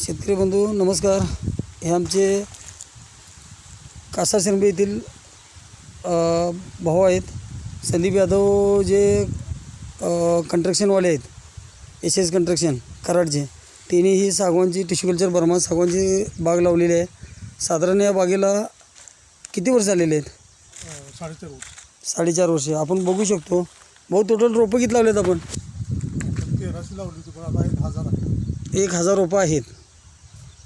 शेतकरी बंधू नमस्कार. हे आमचे कासा शिरंबे येथील भाऊ आहेत. संदीप यादव जे कंस्ट्रक्शनवाले आहेत. एस एस कंस्ट्रक्शन कराडचे. त्यांनी ही सागवानची टिश्यू कल्चर बर्मा सागवानची बाग लावलेली आहे. साधारण या बागेला किती वर्ष आलेले आहेत? साडेचार वर्ष. साडेचार वर्ष. आपण बघू शकतो. भाऊ टोटल रोपं किती लावलेत आपण? आपण लावली होती पण आता एक हजार आहे. एक हजार रोपं आहेत.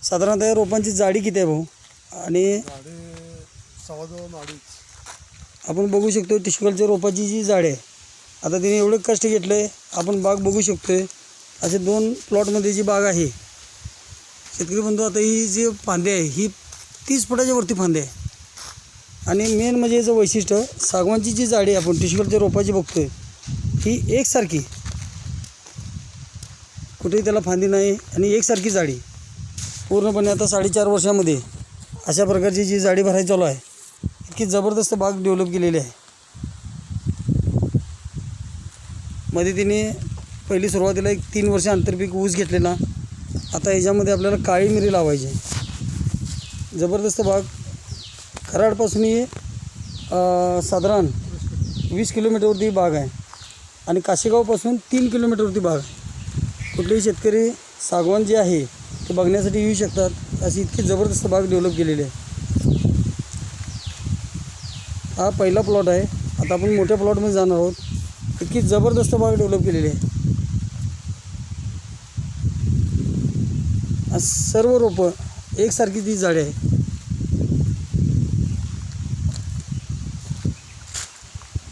साधारणतः या रोपांची जाडी किती आहे भाऊ? आणि झाडे सव्वा दोन अडीच आपण बघू शकतो टिश्यू रोपाची जी झाड आहे आता तिने एवढं कष्ट घेतलं आहे आपण बाग बघू शकतोय. असे दोन प्लॉटमध्ये जी बाग आहे शेतकरी बंधू आता ही जी फांदे आहे ही तीस फुटाच्या वरती फांदे आहे. आणि मेन म्हणजे याचं वैशिष्ट्य सागवानची जी झाडी आपण टिश्यू रोपाची बघतोय ही एकसारखी. कुठेही त्याला फांदी नाही आणि एकसारखी जाडी. पूर्णपणे आता साडेचार वर्षामध्ये अशा प्रकारची जी जाडी भरायची चालू आहे इतकी जबरदस्त बाग डेव्हलप केलेली आहे. मध्ये तिने पहिली सुरुवातीला एक तीन वर्ष आंतरपीक ऊस घेतलेला आता याच्यामध्ये आपल्याला काळी मिरी लावायची जबरदस्त बाग. कराडपासून ही साधारण वीस किलोमीटरवरती बाग आहे आणि काशेगावपासून तीन किलोमीटरवरती बाग आहे. कुठलेही शेतकरी सागवान जे आहे ते बघण्यासाठी येऊ शकतात. अशी इतकी जबरदस्त बाग डेव्हलप केलेली आहे. हा पहिला प्लॉट आहे. आता आपण मोठ्या प्लॉटमध्ये जाणार आहोत. इतकी जबरदस्त बाग डेव्हलप केलेली आहे. सर्व रोपं एकसारखी ती झाडे आहे